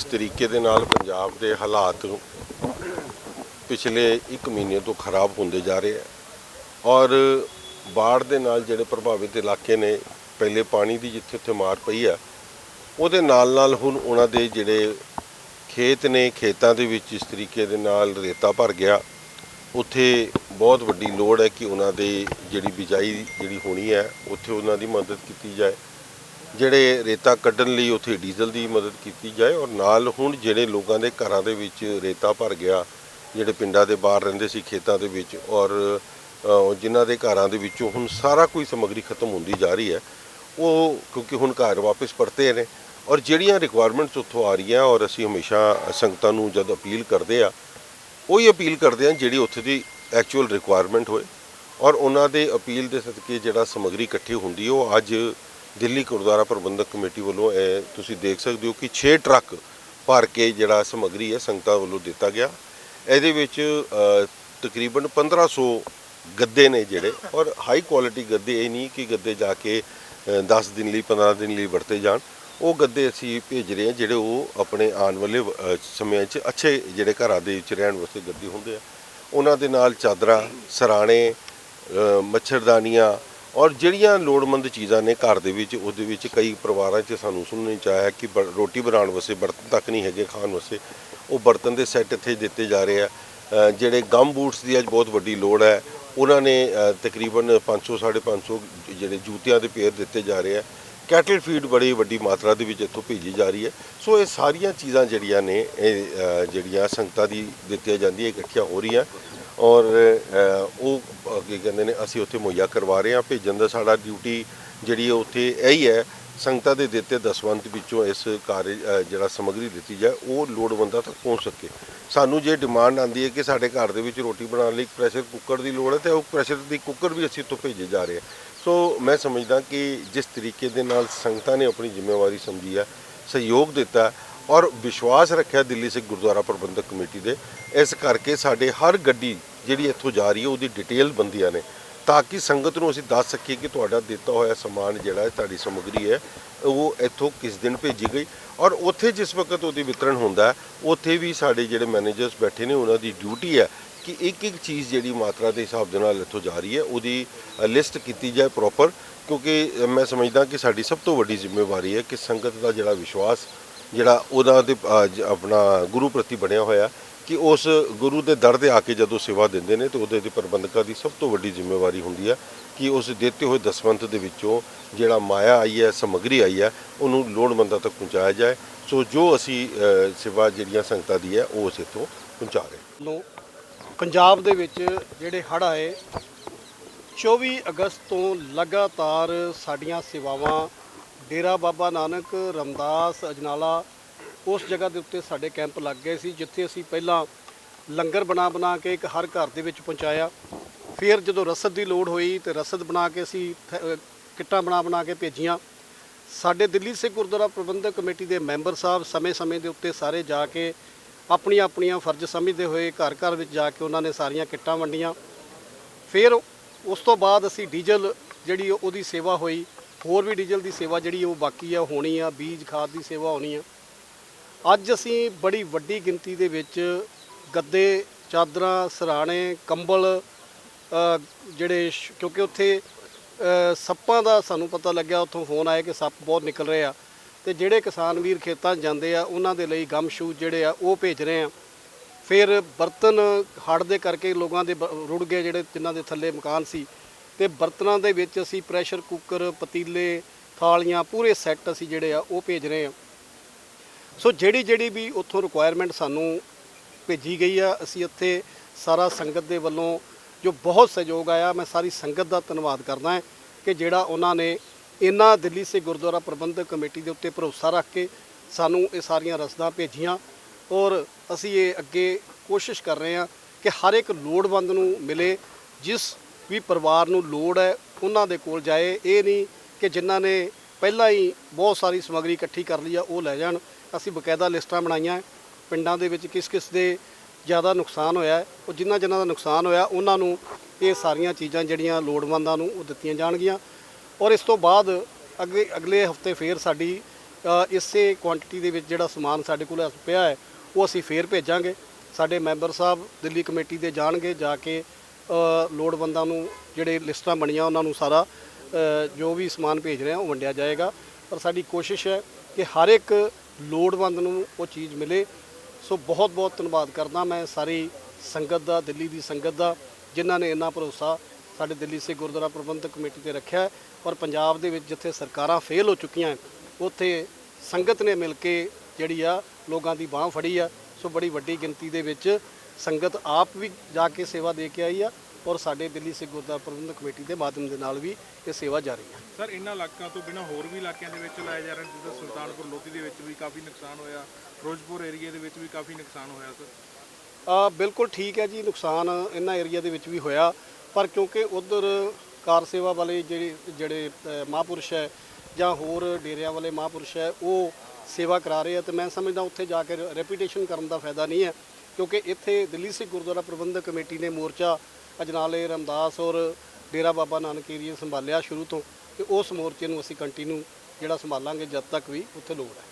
ਜਿਸ ਤਰੀਕੇ ਦੇ ਨਾਲ ਪੰਜਾਬ ਦੇ ਹਾਲਾਤ ਪਿਛਲੇ 1 ਮਹੀਨੇ ਤੋਂ ਖਰਾਬ ਹੁੰਦੇ ਜਾ ਰਹੇ ਹੈ ਔਰ ਬਾੜ ਦੇ ਨਾਲ ਜਿਹੜੇ ਪ੍ਰਭਾਵਿਤ ਇਲਾਕੇ ਨੇ, ਪਹਿਲੇ ਪਾਣੀ ਦੀ ਜਿੱਥੇ ਉੱਥੇ ਮਾਰ ਪਈ ਆ, ਉਹਦੇ ਨਾਲ ਨਾਲ ਹੁਣ ਉਹਨਾਂ ਦੇ ਜਿਹੜੇ ਖੇਤ ਨੇ, ਖੇਤਾਂ ਦੇ ਵਿੱਚ ਇਸ ਤਰੀਕੇ ਦੇ ਨਾਲ ਰੇਤਾ ਭਰ ਗਿਆ। ਉੱਥੇ ਬਹੁਤ ਵੱਡੀ ਲੋੜ ਹੈ ਕਿ ਉਹਨਾਂ ਦੇ ਜਿਹੜੀ ਬਿਜਾਈ ਜਿਹੜੀ ਹੋਣੀ ਹੈ, ਉੱਥੇ ਉਹਨਾਂ ਦੀ ਮਦਦ ਕੀਤੀ ਜਾਏ। ਜਿਹੜੇ ਰੇਤਾ ਕੱਢਣ ਲਈ ਉੱਥੇ ਡੀਜ਼ਲ ਦੀ ਮਦਦ ਕੀਤੀ ਜਾਏ ਔਰ ਨਾਲ ਹੁਣ ਜਿਹੜੇ ਲੋਕਾਂ ਦੇ ਘਰਾਂ ਦੇ ਵਿੱਚ ਰੇਤਾ ਭਰ ਗਿਆ ਜਿਹੜੇ ਪਿੰਡਾਂ ਦੇ ਬਾਹਰ ਰਹਿੰਦੇ ਸੀ ਖੇਤਾਂ ਦੇ ਵਿੱਚ ਔਰ ਅ, ਜਿਨ੍ਹਾਂ ਦੇ ਘਰਾਂ ਦੇ ਵਿੱਚੋਂ ਹੁਣ ਸਾਰਾ ਕੋਈ ਸਮੱਗਰੀ ਖਤਮ ਹੁੰਦੀ ਜਾ ਰਹੀ ਹੈ ਉਹ ਕਿਉਂਕਿ ਹੁਣ ਘਰ ਵਾਪਸ ਪਰਤੇ ਨੇ ਔਰ ਜਿਹੜੀਆਂ ਰਿਕੁਆਇਰਮੈਂਟਸ ਉੱਥੋਂ ਆ ਰਹੀਆਂ ਔਰ ਅਸੀਂ ਹਮੇਸ਼ਾ ਸੰਗਤਾਂ ਨੂੰ ਜਦ ਅਪੀਲ ਕਰਦੇ ਆ ਉਹੀ ਅਪੀਲ ਕਰਦੇ ਆ ਜਿਹੜੀ ਉੱਥੇ ਦੀ ਐਕਚੁਅਲ ਰਿਕੁਆਇਰਮੈਂਟ ਹੋਏ ਔਰ ਉਹਨਾਂ ਦੇ ਅਪੀਲ ਦੇ ਸਦਕੇ ਜਿਹੜਾ ਸਮੱਗਰੀ ਇਕੱਠੀ ਹੁੰਦੀ ਉਹ ਅੱਜ ਦਿੱਲੀ ਗੁਰਦੁਆਰਾ ਪ੍ਰਬੰਧਕ ਕਮੇਟੀ ਵੱਲੋਂ ਇਹ ਤੁਸੀਂ ਦੇਖ ਸਕਦੇ ਹੋ ਕਿ 6 ਟਰੱਕ ਭਰ ਕੇ ਜਿਹੜਾ ਸਮੱਗਰੀ ਹੈ ਸੰਗਤਾਂ ਵੱਲੋਂ ਦਿੱਤਾ ਗਿਆ। ਇਹਦੇ ਵਿੱਚ ਅ, ਤਕਰੀਬਨ 1500 ਗੱਦੇ ਨੇ ਜਿਹੜੇ। ਔਰ ਹਾਈ ਕੁਆਲਿਟੀ ਗੱਦੇ ਇਹ ਨਹੀਂ ਕਿ ਗੱਦੇ ਜਾ ਕੇ ਅ, 10 ਦਿਨ ਲਈ 15 ਦਿਨ ਲਈ ਵਰਤੇ ਜਾਣ। ਉਹ ਗੱਦੇ ਅਸੀਂ ਭੇਜ ਰਹੇ ਹਾਂ ਜਿਹੜੇ ਉਹ ਆਪਣੇ ਆਉਣ ਵਾਲੇ ਸਮਿਆਂ 'ਚ ਅੱਛੇ ਜਿਹੜੇ ਘਰਾਂ ਦੇ ਵਿੱਚ ਰਹਿਣ ਵਾਸਤੇ ਗੱਦੇ ਹੁੰਦੇ ਆ। ਉਹਨਾਂ ਦੇ ਨਾਲ ਚਾਦਰਾਂ ਸਰਾਣੇ ਮੱਛਰਦਾਨੀਆਂ ਔਰ ਜਿਹੜੀਆਂ ਲੋੜਵੰਦ ਚੀਜ਼ਾਂ ਨੇ ਘਰ ਦੇ ਵਿੱਚ ਉਹਦੇ ਵਿੱਚ ਕਈ ਪਰਿਵਾਰਾਂ 'ਚ ਸਾਨੂੰ ਸੁਣਨ ਚ ਆਇਆ ਕਿ ਬ- ਰੋਟੀ ਬਣਾਉਣ ਵਾਸਤੇ ਬਰਤਨ ਤੱਕ ਨਹੀਂ ਹੈਗੇ ਖਾਣ ਵਾਸਤੇ। ਉਹ ਬਰਤਨ ਦੇ ਸੈੱਟ ਇੱਥੇ ਦਿੱਤੇ ਜਾ ਰਹੇ ਆ। ਅ, ਜਿਹੜੇ ਗਮ ਬੂਟਸ ਦੀ ਅੱਜ ਬਹੁਤ ਵੱਡੀ ਲੋੜ ਹੈ। ਉਹਨਾਂ ਨੇ ਅ, ਤਕਰੀਬਨ 500 550 ਜਿਹੜੇ ਜੂਤਿਆਂ ਦੇ ਪੇਅਰ ਦਿੱਤੇ ਜਾ ਰਹੇ ਆ। ਕੈਟਲ ਫੀਡ ਬੜੀ ਵੱਡੀ ਮਾਤਰਾ ਦੇ ਵਿੱਚ ਇੱਥੋਂ ਭੇਜੀ ਜਾ ਰਹੀ ਹੈ। ਸੋ ਇਹ ਸਾਰੀਆਂ ਚੀਜ਼ਾਂ ਜਿਹੜੀਆਂ ਨੇ ਇਹ ਅ, ਜਿਹੜੀਆਂ ਸੰਗਤਾਂ ਦੀ ਦਿੱਤੀਆਂ ਜਾਂਦੀਆਂ ਇਕੱਠੀਆਂ ਹੋ ਰਹੀਆਂ। ਔਰ ਅ, ਉਹ ਕੀ ਕਹਿੰਦੇ ਨੇ, ਅਸੀਂ ਉੱਥੇ ਮੁਹੱਈਆ ਕਰਵਾ ਰਹੇ ਹਾਂ, ਭੇਜਣ ਦਾ ਸਾਡਾ ਡਿਊਟੀ ਜਿਹੜੀ ਹੈ ਉੱਥੇ ਇਹੀ ਹੈ, ਸੰਗਤਾਂ ਦੇ ਦਿੱਤੇ ਦਸਵੰਤ ਵਿੱਚੋਂ ਇਸ ਕਾਰਜ ਜਿਹੜਾ ਸਮੱਗਰੀ ਦਿੱਤੀ ਜਾਏ, ਉਹ ਲੋੜਵੰਦਾਂ ਤੱਕ ਪਹੁੰਚ ਸਕੇ। ਸਾਨੂੰ ਜੇ ਡਿਮਾਂਡ ਆਂਦੀ ਹੈ ਕਿ ਸਾਡੇ ਘਰ ਦੇ ਵਿੱਚ ਰੋਟੀ ਬਣਾਉਣ ਲਈ ਪ੍ਰੈਸ਼ਰ ਕੁੱਕਰ ਦੀ ਲੋੜ ਹੈ, ਤੇ ਉਹ ਪ੍ਰੈਸ਼ਰ ਦੀ ਕੁੱਕਰ ਵੀ ਅਸੀਂ ਇੱਥੋਂ ਭੇਜੇ ਜਾ ਰਹੇ ਹਾਂ। ਸੋ ਮੈਂ ਸਮਝਦਾ ਕਿ ਜਿਸ ਤਰੀਕੇ ਦੇ ਨਾਲ ਸੰਗਤਾਂ ਨੇ ਆਪਣੀ ਜ਼ਿੰਮੇਵਾਰੀ ਸਮਝੀ ਹੈ, ਸਹਿਯੋਗ ਦਿੱਤਾ ਔਰ ਵਿਸ਼ਵਾਸ ਰੱਖਿਆ ਦਿੱਲੀ ਸਿੱਖ ਗੁਰਦੁਆਰਾ ਪ੍ਰਬੰਧਕ ਕਮੇਟੀ ਦੇ, ਇਸ ਕਰਕੇ ਸਾਡੇ ਹਰ ਗੱਡੀ ਜਿਹੜੀ ਇੱਥੋਂ ਜਾ ਰਹੀ ਹੈ, ਉਹਦੀ ਡਿਟੇਲ ਬੰਦੀਆਂ ਨੇ। ਤਾਂ ਕਿ ਸੰਗਤ ਨੂੰ ਅਸੀਂ ਦੱਸ ਸਕੀਏ ਕਿ ਤੁਹਾਡਾ ਦਿੱਤਾ ਹੋਇਆ ਸਮਾਨ ਜਿਹੜਾ ਹੈ, ਤੁਹਾਡੀ ਸਮੱਗਰੀ ਹੈ, ਉਹ ਇੱਥੋਂ ਕਿਸ ਦਿਨ ਭੇਜੀ ਗਈ। ਔਰ ਉੱਥੇ ਜਿਸ ਵਕਤ ਉਹਦੀ ਵਿਤਰਨ ਹੁੰਦਾ ਉੱਥੇ ਵੀ ਸਾਡੇ ਜਿਹੜੇ ਮੈਨੇਜਰਸ ਬੈਠੇ ਨੇ, ਉਹਨਾਂ ਦੀ ਡਿਊਟੀ ਹੈ ਕਿ ਇੱਕ ਇੱਕ ਚੀਜ਼ ਜਿਹੜੀ ਮਾਤਰਾ ਦੇ ਹਿਸਾਬ ਦੇ ਨਾਲ ਇੱਥੋਂ ਜਾ ਰਹੀ ਹੈ, ਉਹਦੀ ਲਿਸਟ ਕੀਤੀ ਜਾਏ ਪ੍ਰੋਪਰ ਕਿਉਂਕਿ ਮੈਂ ਸਮਝਦਾ ਕਿ ਸਾਡੀ ਸਭ ਤੋਂ ਵੱਡੀ ਜ਼ਿੰਮੇਵਾਰੀ ਹੈ ਕਿ ਸੰਗਤ ਦਾ ਜਿਹੜਾ ਵਿਸ਼ਵਾਸ ਜਿਹੜਾ ਉਹਦਾ ਦੇ ਆਪਣਾ ਗੁਰੂ ਪ੍ਰਤੀ ਬਣਿਆ ਹੋਇਆ, ਕਿ ਉਸ ਗੁਰੂ ਦੇ ਦਰ 'ਤੇ ਆ ਕੇ ਜਦੋਂ ਸੇਵਾ ਦਿੰਦੇ ਨੇ, ਤੇ ਉਹਦੇ 'ਤੇ ਪ੍ਰਬੰਧਕਾਂ ਦੀ ਸਭ ਤੋਂ ਵੱਡੀ ਜ਼ਿੰਮੇਵਾਰੀ ਹੁੰਦੀ ਹੈ ਕਿ ਉਸ ਦਿੱਤੇ ਹੋਏ ਦਸਵੰਤ ਦੇ ਵਿੱਚੋਂ ਜਿਹੜਾ ਮਾਇਆ ਆਈ ਹੈ, ਸਮੱਗਰੀ ਆਈ ਹੈ, ਉਹਨੂੰ ਲੋੜਵੰਦਾਂ ਤੱਕ ਪਹੁੰਚਾਇਆ ਜਾਏ ਸੋ ਜੋ ਅਸੀਂ ਸੇਵਾ ਜਿਹੜੀਆਂ ਸੰਗਤਾਂ ਦੀ ਹੈ, ਉਹ ਅਸੀਂ ਇੱਥੋਂ ਪਹੁੰਚਾ ਰਹੇ ਹਾਂ। ਪੰਜਾਬ ਦੇ ਵਿੱਚ ਜਿਹੜੇ ਹੜ੍ਹ ਆਏ 24 ਅਗਸਤ ਤੋਂ ਲਗਾਤਾਰ ਸਾਡੀਆਂ ਸੇਵਾਵਾਂ ਡੇਰਾ ਬਾਬਾ ਨਾਨਕ, ਰਮਦਾਸ, ਅਜਨਾਲਾ, ਉਸ ਜਗ੍ਹਾ ਦੇ ਉੱਤੇ ਸਾਡੇ ਕੈਂਪ ਲੱਗ ਗਏ ਸੀ, ਜਿੱਥੇ ਅਸੀਂ ਪਹਿਲਾਂ ਲੰਗਰ ਬਣਾ ਬਣਾ ਕੇ ਇੱਕ ਹਰ ਘਰ ਦੇ ਵਿੱਚ ਪਹੁੰਚਾਇਆ। ਫਿਰ ਜਦੋਂ ਰਸਦ ਦੀ ਲੋੜ ਹੋਈ ਤੇ ਰਸਦ ਬਣਾ ਕੇ ਅਸੀਂ ਕਿੱਟਾਂ ਬਣਾ ਬਣਾ ਕੇ ਭੇਜੀਆਂ। ਸਾਡੇ ਦਿੱਲੀ ਸਿੱਖ ਗੁਰਦੁਆਰਾ ਪ੍ਰਬੰਧਕ ਕਮੇਟੀ ਦੇ ਮੈਂਬਰ ਸਾਹਿਬ ਸਮੇਂ-ਸਮੇਂ ਦੇ ਉੱਤੇ ਸਾਰੇ ਜਾ ਕੇ ਆਪਣੀਆਂ ਆਪਣੀਆਂ ਫਰਜ਼ ਸਮਝਦੇ ਹੋਏ ਘਰ ਘਰ ਵਿੱਚ ਜਾ ਕੇ ਉਹਨਾਂ ਨੇ ਸਾਰੀਆਂ ਕਿੱਟਾਂ ਵੰਡੀਆਂ। ਫਿਰ ਉਸ ਤੋਂ ਬਾਅਦ ਅਸੀਂ ਡੀਜ਼ਲ ਜਿਹੜੀ ਉਹਦੀ ਸੇਵਾ ਹੋਈ। ਹੋਰ ਵੀ ਡੀਜ਼ਲ ਦੀ ਸੇਵਾ ਜਿਹੜੀ ਉਹ ਬਾਕੀ ਆ, ਹੋਣੀ ਆ, ਬੀਜ ਖਾਦ ਦੀ ਸੇਵਾ ਹੋਣੀ ਆ। ਅੱਜ ਅਸੀਂ ਬੜੀ ਵੱਡੀ ਗਿਣਤੀ ਦੇ ਵਿੱਚ ਗੱਦੇ, ਚਾਦਰਾਂ, ਸਰਾਣੇ, ਕੰਬਲ ਜਿਹੜੇ ਸ਼- ਕਿਉਂਕਿ ਉੱਥੇ ਸੱਪਾਂ ਦਾ ਸਾਨੂੰ ਪਤਾ ਲੱਗਿਆ, ਉੱਥੋਂ ਫੋਨ ਆਇਆ ਕਿ ਸੱਪ ਬਹੁਤ ਨਿਕਲ ਰਹੇ ਆ। ਤੇ ਜਿਹੜੇ ਕਿਸਾਨ ਵੀਰ ਖੇਤਾਂ 'ਚ ਜਾਂਦੇ ਆ, ਉਹਨਾਂ ਦੇ ਲਈ ਗਮ ਸ਼ੂਜ਼ ਜਿਹੜੇ ਆ, ਉਹ ਭੇਜ ਰਹੇ ਆ। ਫਿਰ ਬਰਤਨ ਹੜ੍ਹ ਦੇ ਕਰਕੇ ਲੋਕਾਂ ਦੇ ਬ- ਰੁੜ ਗਏ ਜਿਹੜੇ, ਜਿਨ੍ਹਾਂ ਦੇ ਥੱਲੇ ਮਕਾਨ ਸੀ। ਤੇ ਬਰਤਨਾਂ ਦੇ ਵਿੱਚ ਅਸੀਂ ਪ੍ਰੈਸ਼ਰ ਕੁੱਕਰ, ਪਤੀਲੇ, ਥਾਲੀਆਂ ਪੂਰੇ ਸੈੱਟ ਅਸੀਂ ਜਿਹੜੇ ਆ ਉਹ ਭੇਜ ਰਹੇ ਆ ਸੋ ਜਿਹੜੀ ਜਿਹੜੀ ਵੀ ਉੱਥੋਂ ਰਿਕੁਆਇਰਮੈਂਟ ਸਾਨੂੰ ਭੇਜੀ ਗਈ ਆ, ਅਸੀਂ ਇੱਥੇ ਸਾਰਾ ਸੰਗਤ ਦੇ ਵੱਲੋਂ ਜੋ ਬਹੁਤ ਸਹਿਯੋਗ ਆਇਆ, ਮੈਂ ਸਾਰੀ ਸੰਗਤ ਦਾ ਧੰਨਵਾਦ ਕਰਦਾ ਹਾਂ ਕਿ ਜਿਹੜਾ ਉਹਨਾਂ ਨੇ ਇਹਨਾਂ ਦਿੱਲੀ ਸੇ ਗੁਰਦੁਆਰਾ ਪ੍ਰਬੰਧਕ ਕਮੇਟੀ ਦੇ ਉੱਤੇ ਭਰੋਸਾ ਰੱਖ ਕੇ ਸਾਨੂੰ ਇਹ ਸਾਰੀਆਂ ਰਸਦਾਂ ਭੇਜੀਆਂ ਔਰ ਅਸੀਂ ਇਹ ਅੱਗੇ ਕੋਸ਼ਿਸ਼ ਕਰ ਰਹੇ ਹਾਂ ਕਿ ਹਰ ਇੱਕ ਲੋੜਵੰਦ ਨੂੰ ਮਿਲੇ, ਜਿਸ ਵੀ ਪਰਿਵਾਰ ਨੂੰ ਲੋੜ ਹੈ ਉਹਨਾਂ ਦੇ ਕੋਲ ਜਾਏ। ਇਹ ਨਹੀਂ ਕਿ ਜਿਨ੍ਹਾਂ ਨੇ ਪਹਿਲਾਂ ਹੀ ਬਹੁਤ ਸਾਰੀ ਸਮੱਗਰੀ ਇਕੱਠੀ ਕਰ ਲਈ ਆ ਉਹ ਲੈ ਜਾਣ। ਅਸੀਂ ਬਕਾਇਦਾ ਲਿਸਟਾਂ ਬਣਾਈਆਂ। ਪਿੰਡਾਂ ਦੇ ਵਿੱਚ ਕਿਸ ਕਿਸ ਦੇ ਜ਼ਿਆਦਾ ਨੁਕਸਾਨ ਹੋਇਆ ਹੈ, ਉਹ ਜਿਨ੍ਹਾਂ ਜਿਨ੍ਹਾਂ ਦਾ ਨੁਕਸਾਨ ਹੋਇਆ ਉਹਨਾਂ ਨੂੰ ਇਹ ਸਾਰੀਆਂ ਚੀਜ਼ਾਂ ਜਿਹੜੀਆਂ ਲੋੜਵੰਦਾਂ ਨੂੰ ਉਹ ਦਿੱਤੀਆਂ ਜਾਣਗੀਆਂ। ਔਰ ਇਸ ਤੋਂ ਬਾਅਦ ਅੱਗੇ ਅਗਲੇ ਹਫ਼ਤੇ ਫੇਰ ਸਾਡੀ ਇਸੇ ਕੁਆਂਟੀਟੀ ਦੇ ਵਿੱਚ ਜਿਹੜਾ ਸਮਾਨ ਸਾਡੇ ਕੋਲ ਪਿਆ ਹੈ ਉਹ ਅਸੀਂ ਫੇਰ ਭੇਜਾਂਗੇ। ਸਾਡੇ ਮੈਂਬਰ ਸਾਹਿਬ ਦਿੱਲੀ ਕਮੇਟੀ ਦੇ ਜਾਣਗੇ ਜਾ ਕੇ ਲੋੜਵੰਦਾਂ ਨੂੰ ਜਿਹੜੇ ਲਿਸਟਾਂ ਬਣੀਆਂ, ਉਹਨਾਂ ਨੂੰ ਸਾਰਾ ਜੋ ਵੀ ਸਮਾਨ ਭੇਜ ਰਹੇ ਆ, ਉਹ ਵੰਡਿਆ ਜਾਏਗਾ। ਪਰ ਸਾਡੀ ਕੋਸ਼ਿਸ਼ ਹੈ ਕਿ ਹਰ ਇੱਕ ਲੋੜਵੰਦ ਨੂੰ ਉਹ ਚੀਜ਼ ਮਿਲੇ। ਸੋ ਬਹੁਤ ਬਹੁਤ ਧੰਨਵਾਦ ਕਰਦਾ ਮੈਂ ਸਾਰੀ ਸੰਗਤ ਦਾ, ਦਿੱਲੀ ਦੀ ਸੰਗਤ ਦਾ, ਜਿਨ੍ਹਾਂ ਨੇ ਇੰਨਾ ਭਰੋਸਾ ਸਾਡੇ ਦਿੱਲੀ ਸਿੱਖ ਗੁਰਦੁਆਰਾ ਪ੍ਰਬੰਧਕ ਕਮੇਟੀ ਤੇ ਰੱਖਿਆ ਹੈ। ਔਰ ਪੰਜਾਬ ਦੇ ਵਿੱਚ ਜਿੱਥੇ ਸਰਕਾਰਾਂ ਫੇਲ ਹੋ ਚੁੱਕੀਆਂ ਉੱਥੇ ਸੰਗਤ ਨੇ ਮਿਲ ਕੇ ਜਿਹੜੀ ਆ, ਲੋਕਾਂ ਦੀ ਬਾਹ ਫੜੀ ਆ। ਸੋ ਬੜੀ ਵੱਡੀ ਗਿਣਤੀ ਦੇ ਵਿੱਚ ਸੰਗਤ ਆਪ ਵੀ ਜਾ ਕੇ ਸੇਵਾ ਦੇ ਕੇ ਆਈ ਆ ਔਰ ਸਾਡੇ ਦਿੱਲੀ ਸਿੱਖ ਗੁਰਦੁਆਰਾ ਪ੍ਰਬੰਧਕ ਕਮੇਟੀ ਦੇ ਮਾਧਿਅਮ ਦੇ ਨਾਲ ਵੀ ਇਹ ਸੇਵਾ ਜਾਰੀ ਹੈ ਸਰ ਇਹਨਾਂ ਇਲਾਕਿਆਂ ਤੋਂ ਬਿਨਾਂ ਹੋਰ ਵੀ ਇਲਾਕਿਆਂ ਦੇ ਵਿੱਚ ਲਾਏ ਜਾ ਰਹੇ ਜਿੱਦਾਂ ਸੁਲਤਾਨਪੁਰ ਲੋਧੀ ਦੇ ਵਿੱਚ ਵੀ ਕਾਫੀ ਨੁਕਸਾਨ ਹੋਇਆ ਫਿਰੋਜ਼ਪੁਰ ਏਰੀਆ ਦੇ ਵਿੱਚ ਵੀ ਕਾਫੀ ਨੁਕਸਾਨ ਹੋਇਆ ਸਰ? ਆ ਬਿਲਕੁਲ ਠੀਕ ਹੈ ਜੀ ਨੁਕਸਾਨ ਇਹਨਾਂ ਏਰੀਆ ਦੇ ਵਿੱਚ ਵੀ ਹੋਇਆ ਪਰ ਕਿਉਂਕਿ ਉਧਰ ਕਾਰ ਸੇਵਾ ਵਾਲੇ ਜਿਹੜੇ ਜਿਹੜੇ ਮਹਾਂਪੁਰਸ਼ ਹੈ ਜਾਂ ਹੋਰ ਡੇਰਿਆਂ ਵਾਲੇ ਮਹਾਂਪੁਰਸ਼ ਹੈ ਉਹ ਸੇਵਾ ਕਰਾ ਰਹੇ ਆ ਤੇ ਮੈਂ ਸਮਝਦਾ ਉੱਥੇ ਜਾ ਕੇ ਰੈਪੂਟੇਸ਼ਨ ਕਰਨ ਦਾ ਫਾਇਦਾ ਨਹੀਂ ਹੈ। ਕਿਉਂਕਿ ਇੱਥੇ ਦਿੱਲੀ ਸਿੱਖ ਗੁਰਦੁਆਰਾ ਪ੍ਰਬੰਧਕ ਕਮੇਟੀ ਨੇ ਮੋਰਚਾ ਅਜਨਾਲੇ, ਰਮਦਾਸ ਔਰ ਡੇਰਾ ਬਾਬਾ ਨਾਨਕ ਏਰੀਆ ਸੰਭਾਲਿਆ ਸ਼ੁਰੂ ਤੋਂ ਤੇ ਉਸ ਮੋਰਚੇ ਨੂੰ ਅਸੀਂ ਕੰਟੀਨਿਊ ਜਿਹੜਾ ਸੰਭਾਲਾਂਗੇ ਜਦ ਤੱਕ ਵੀ ਉੱਥੇ ਲੋੜ ਹੈ।